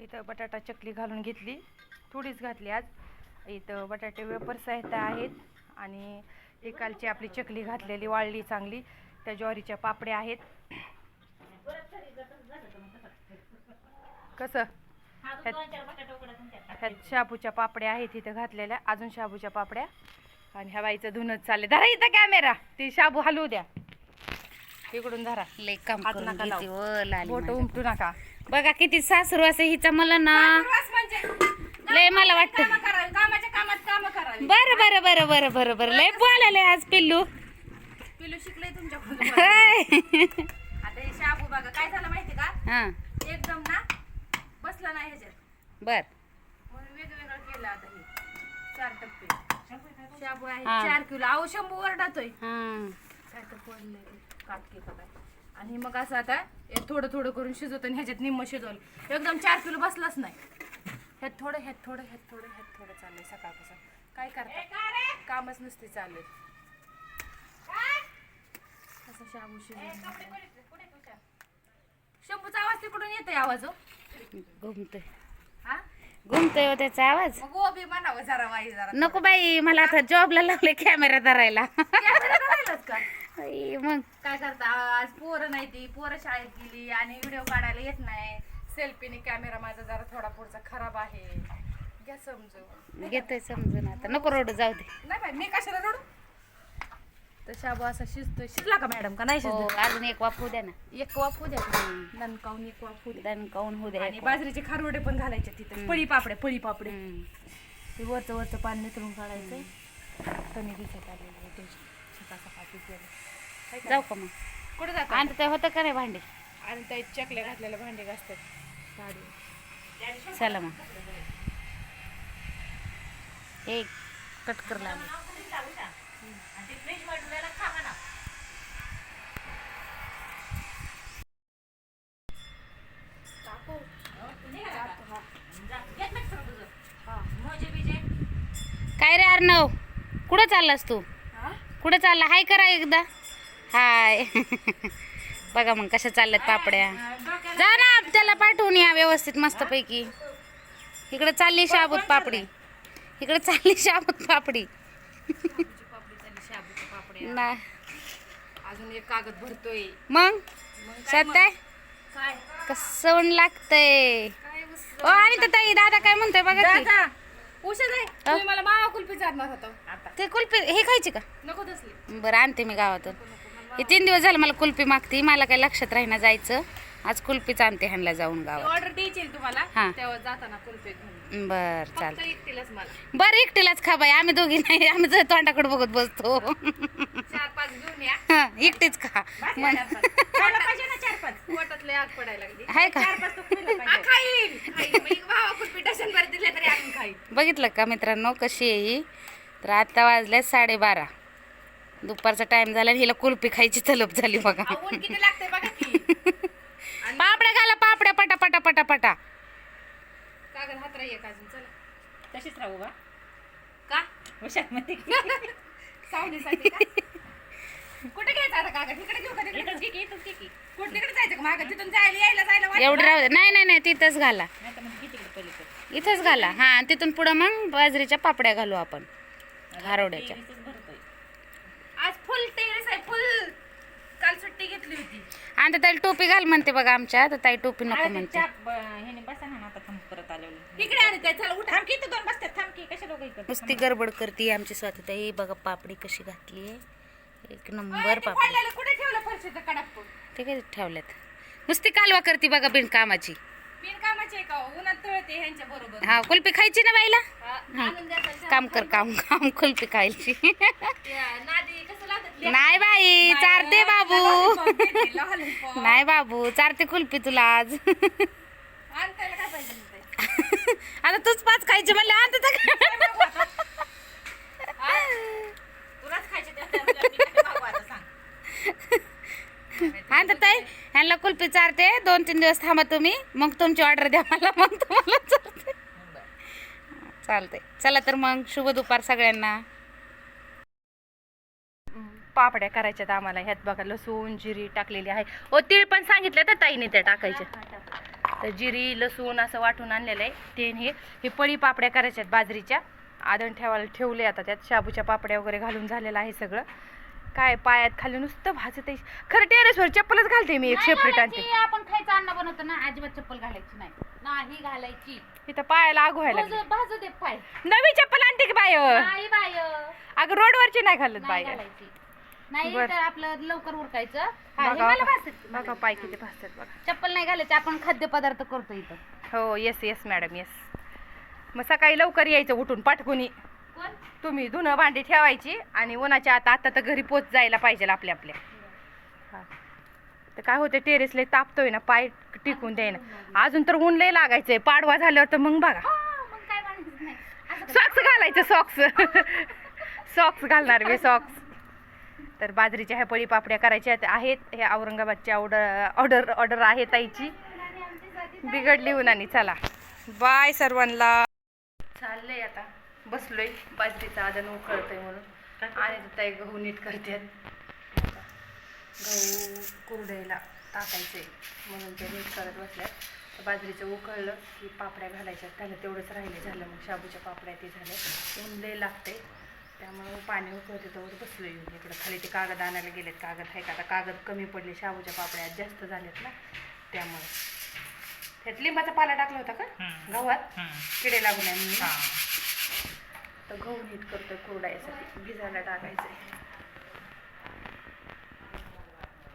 इथं बटाटा चकली घालून घेतली. थोडीच घातली आज. इथं बटाटे वेपर्स आहेत आहेत. आणि एकालची आपली चकली घातलेली वाळली चांगली. त्या ज्वारीच्या पापड्या आहेत. कसं? ह्यात शाबूच्या पापड्या आहेत इथं घातलेल्या. अजून शाबूच्या पापड्या. आणि ह्या बाईचं धुनच चालले धरा इथं कॅमेरा. ती शाबू हलवू द्या. इकडून धरा. बोट. उमटू नका. बघा किती सासरू असं हिचा मला ना. लय मला वाटतं. बरं बरं बरं बरं बरं बरं. लय बोलायला आज पिल्लू. पिलू शिकले तुमच्याकडून हाय. आता हे शाबू बघा काय झालं माहिती का? हा. एकदम ना बसला नाही ह्याच्यात. बर. म्हणून वेगवेगळं केलं आता हे. चार टप्पे. शाबू आहे. चार किलो. अहो शंभू वरडातोय हा. काय तर पडलंय काटके आणि मग असं आता हे थोडं थोडं करून शिजवतो आणि ह्याच्यात निम्म शिजवलं. एकदम चार किलो बसलाच नाही. ह्यात थोडं ह्यात थोडं ह्यात थोडं ह्यात थोडं चाललंय सकाळपासून. काय करता? कामच नसते चाललंय असं शाबू शिजवून शंभूचा आवाज तिकडून येतोय आवाज हो. घुमतोय. हा? घुमतोय हो त्याचा आवाज. मग गोबी म्हणावं जरा वाई जरा. नको बाई मला आता जॉबला लावले कॅमेरा धरायला. कॅमेरा धरायलाच का? आई, मग? काय करता? आज पोरं नाही ती. पोरं शाळेत गेली आणि व्हिडिओ काढायला येत नाही. सेल्फीने कॅमेरा माझा जरा थोडा पुढचा खराब आहे. घ्या समजून. घेतोय समजून आता. नको रोड जाऊ दे. नाही बाई मी कशाला रडू? तर शाबू असा शिजतोय. शिजला का मॅडम का नाही हो शिजला? अजून एक वापरू द्या ना. एक वाफू द्या ननकावून एक वाफू द्या. दण काऊन होऊ द्या आणि एक बाजरीचे खारवडे पण घालायचे तिथे. पळी पापडे पळी पापडे. हम्म. ते वरचं वरचं पाणी निथळून काढायचंय. कमी दिसत आलेलं आहे त्याची सकाळ सकाळ पिकलेलं. हाय का? जाऊ का मग? कुठे जातात? आणि ते होतं का नाही भांडे? आणि त्या चकल्या घातलेल्या भांडे घासतात. साडी. चला मग. एक कट कर लागले. काय रे अर्णव? कुठं चाललास तू? कुठं चालला? हाय करा एकदा. हाय. बघा मग कशा चालल्यात पापड्या. जा ना त्याला पाठवून या व्यवस्थित मस्तपैकी. इकडे चालली शाबूत पापडी. इकडे चालली शाबूत पापडी. ना अजून एक कागद भरतोय. मग? सत्य कसं लागतंय. ओ आणि तर ताई दादा काय म्हणतोय बघा की. दादा, तुम्ही मला मावा कुल्फी चालणार होता. आता ते कुल्फी हे खायची का? नको तसली. बरं आणते मी गावातून. हे तीन दिवस झालं मला कुल्फी मागती. मला काही लक्षात राहीना जायचं. आज कुल्फीच आणते ह्यांना जाऊन गावात. ऑर्डर द्यायची तुम्हाला? हा. तेव्हा जाताना कुल्फी घेऊन बर फक्त चालतं एकटीलाच मला. बरं एकटीलाच खा बाई. आम्ही दोघी नाही. आम्ही जर तोंडाकडे बघत बसतो. चार पाच घेऊन या. हं, एकटीच खा. मग खायला पाहिजे ना चार पाच पोटातले आग पडायला लागली. आहे का? हा, खाईल खाईल. मी भावा कुल्फी डझन भर दिले तरी आम्ही खाईल बघितलं का मित्रांनो कशी आहे ही? तर आता वाजल्या साडेबारा. दुपारचा टाइम झाला आणि हिला कुल्फी खायची तलप झाली बघा. अहो, ऊन किती लागतंय बघा की. पापड्या घाला पापड्या पटा पटा पटा पटा. कागद हात राही एक अजून चला. तशीच राहू बा. का? हुशारमध्ये. सावलीसाठी का? कुठे घ्यायचा आता कागद? इकडे घेऊ का तिकडे? इथंच घे की, इथंच घे की. कुठे तिकडे जायचं का मागं? तिथून जायला यायला जायला वाटतं एवढं? राहू नाही नाही नाही तिथंच घाला. इथंच घाला. हा आणि तिथून पुढं मग बाजरीच्या पापड्या घालू आपण. भरतोय आज फुल टेरेस आहे फुल. काल सुट्टी घेतली होती. आणि ताई टोपी घाल म्हणते बघा आमच्या. तर ताई टोपी नको अरे म्हणते. चाप, ब- ह्याने बसा ना आता थांब परत आलेलं इकडे आले त्या चला उठा. थांब की इथं दोन बसतात थांब की कशा लोक इकडे? नुसती गडबड करते आमची स्वाती ताई. बघा पापडी कशी घातली एक नंबर पापडी. पडलेलं कुठे ठेवलं फरशीचं ते काय ठेवल्यात? नुसती कालवा करते बघा बिनकामाची. बिनकामाचे आहे का हो? उन्हात तळते ह्यांच्या बरोबर. हा कुल्फी खायची ना बाईला? हा, आणून. काम कर काम काम कुल्फी खायची. त्या नादी नाही बाई चारते बाबू. नाही बाबू चारते कुल्फी तुला आज? आता तूच पाच खायची म्हणले आणते. आणते ताई ह्यांना कुल्फी चारते दोन तीन दिवस थांबा तुम्ही मग तुमची ऑर्डर द्या मला मग तुम्हाला चालते चला तर मग शुभ दुपार सगळ्यांना. पापड्या करायच्यात आम्हाला. ह्यात बघा लसूण जिरी टाकलेली आहे. ओ तीळ पण सांगितलं तर ताईने त्या टाकायच्या. तर जिरी लसूण असं वाटून आणलेलं आहे. ते हे हे पळी पापड्या करायच्या आहेत बाजरीच्या. आदण ठेवायला ठेवले आता त्यात. शाबूच्या पापड्या वगैरे घालून झालेलं आहे सगळं. काय पायात खाली नुसतं भाजत आहे. खरं टेरेसवर चप्पलच घालते मी एक सेपरेट आणते आपण खायचं अन्न बनवतो ना अजिबात चप्पल घालायची नाही. नाही घालायची. इथं पायाला आग व्हायला. भाजू दे पाय. नवी चप्पल आणते की बाय बाय अगं रोडवरची नाही घालत बाय नाही बरं. तर आपलं लवकर उरकायचं. हा, हे बघा मला भाजतात. बघा पाय किती भासतात बघा. चप्पल नाही घालायची आपण खाद्यपदार्थ करतो इथं. हो येस येस मॅडम येस मग सकाळी लवकर यायचं उठून पाठकुनी कोण? तुम्ही धुणं भांडी ठेवायची आणि उन्हाच्या आता आता तर घरी पोच जायला पाहिजे आपल्या आपल्या. हा. तर काय होते टेरेसला तापतोय ना पाय टिकून द्याय ना अजून तर ऊन लय लागायचंय पाडवा झाल्यावर तर मग बघा. हा, मग काय म्हणायचं नाही. असं कर. सॉक्स घालायचं सॉक्स सॉक्स घालणार मी सॉक्स तर बाजरीच्या ह्या पळी पापड्या करायच्या आहेत. हे औरंगाबादची ऑर्डर ऑर्डर ऑर्डर आहे ताईची. बिघडली उन्हाने. चला. बाय सर्वांना. चाललंय आता. बसलोय. बाजरीचं आदन उकळतोय म्हणून. आणि ताई गहू नीट करतात गहू कुरडईला टाकायचे म्हणून ते नीट करत बसल्या. तर बाजरीचं उकळलं की पापड्या घालायच्या. त्याला तेवढंच राहिले झालं. मग शाबूच्या पापड्या ते झाल्या ऊन लय लागते त्यामुळे पाणी उकळते तेवढं बसलो येऊन इकडं खाली ते कागद आणायला गेलेत. कागद आहे का? आता कागद कमी पडले शाबूच्या पापड्या जास्त झालेत ना. त्यामुळे. त्यात लिंबाचा पाला टाकला होता का? गव्हात? किडे लागू नये म्हणून. तर गहू नीट करतोय कुरडायसाठी भिजायला टाकायचंय.